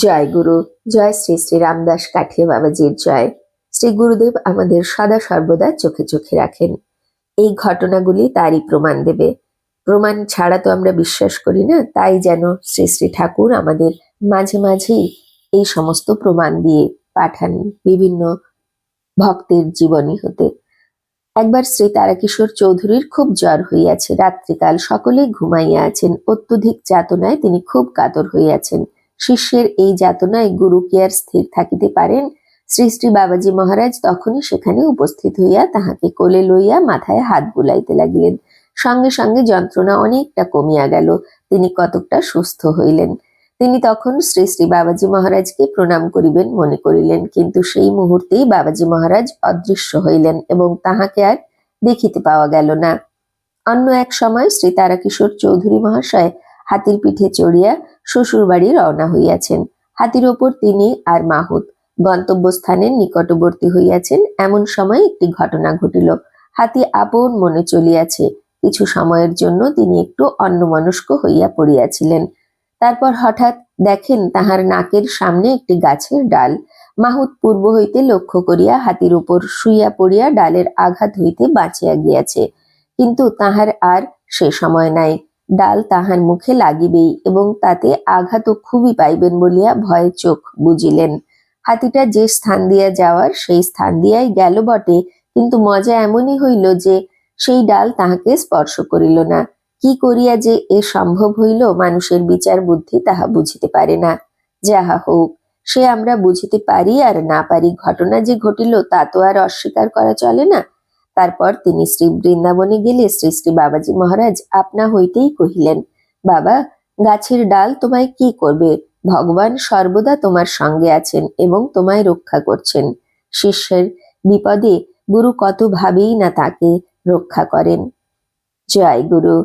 জয় গুরু, জয় শ্রী শ্রী রামদাস কাঠিয়া বাবাজির জয়। শ্রী গুরুদেব আমাদের সদা সর্বদা চোখে চোখে রাখেন। এই ঘটনাগুলি তারই প্রমাণ দেবে। প্রমাণ ছাড়া তো আমরা বিশ্বাস করি না, তাই যেন শ্রী শ্রী ঠাকুর আমাদের মাঝে মাঝেই এই সমস্ত প্রমাণ দিয়ে পাঠান বিভিন্ন ভক্তের জীবনী হতে। একবার শ্রী তারাকিশোর চৌধুরীর খুব জ্বর হইয়াছে। রাত্রিকাল সকলে ঘুমাইয়া আছেন। অত্যধিক যাতনায় তিনি খুব কাতর হইয়াছেন। শিষ্যের এই যাতনায় গুরু কি আর স্থির থাকিতে পারেন? শ্রী শ্রী বাবাজি মহারাজ তখনই সেখানে উপস্থিত হইয়া তাহাকে কোলে লইয়া মাথায় হাত বুলাইতে লাগিলেন। সঙ্গে সঙ্গে যন্ত্রণা অনেকটা কমিয়া গেল। তিনি কতকটা সুস্থ হইলেন। তিনি তখন শ্রী শ্রী বাবাজি মহারাজকে প্রণাম করিবেন মনে করিলেন। কিন্তু সেই মুহূর্তেই বাবাজি মহারাজ অদৃশ্য হইলেন এবং তাহাকে আর দেখিতে পাওয়া গেল না। অন্য এক সময় শ্রী তারাকিশোর চৌধুরী মহাশয় হাতির পিঠে চড়িয়া শ্বশুর বাড়ি রওনা হইয়াছেন। হাতির ওপর তিনি আর মাহুত গন্তব্যস্থানের নিকটবর্তী হইয়াছেন। এমন সময় একটি ঘটনা ঘটিল। হাতি আপন মনে চলিয়াছে। কিছু সময়ের জন্য তিনি একটু অন্যমনস্ক হইয়া পড়িয়াছিলেন। তারপর হঠাৎ দেখেন তাহার নাকের সামনে একটি গাছের ডাল। মাহুত পূর্ব হইতে লক্ষ্য করিয়া হাতির উপর শুইয়া পড়িয়া ডালের আঘাত হইতে বাঁচিয়া গিয়াছে। কিন্তু তাহার আর সে সময় নাই। ডাল তাহার মুখে লাগিবেই এবং তাতে আঘাতও খুবই পাইবেন বলিয়া ভয়ে চোখ বুঝিলেন হাতিটা যে স্থান দিয়া যাওয়ার, সেই স্থান দিয়াই গেল বটে, কিন্তু মজা এমনই হইল যে সেই ডাল তাহাকে স্পর্শ করিল না। কি করিয়া যে এ সম্ভব হইল, মানুষের বিচার বুদ্ধি তাহা বুঝিতে পারে না। যাহা হোক, সে আমরা বুঝিতে পারি আর না পারি, ঘটনা যে ঘটিল তা তো আর অস্বীকার করা চলে না। তারপর তিনি শ্রী বৃন্দাবনে গেলে শ্রী শ্রী বাবাজি মহারাজ আপনা হইতেই কহিলেন, বাবা, গাছের ডাল তোমায় কি করবে? ভগবান সর্বদা তোমার সঙ্গে আছেন এবং তোমায় রক্ষা করছেন। শিষ্যের বিপদে গুরু কত ভাবেই না তাকে রক্ষা করেন। জয় গুরু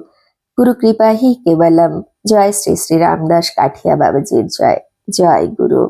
গুরু কৃপা হি কেবলম। জয় শ্রী শ্রী রামদাস কাঠিয়া বাবাজির জয়। জয় গুরু।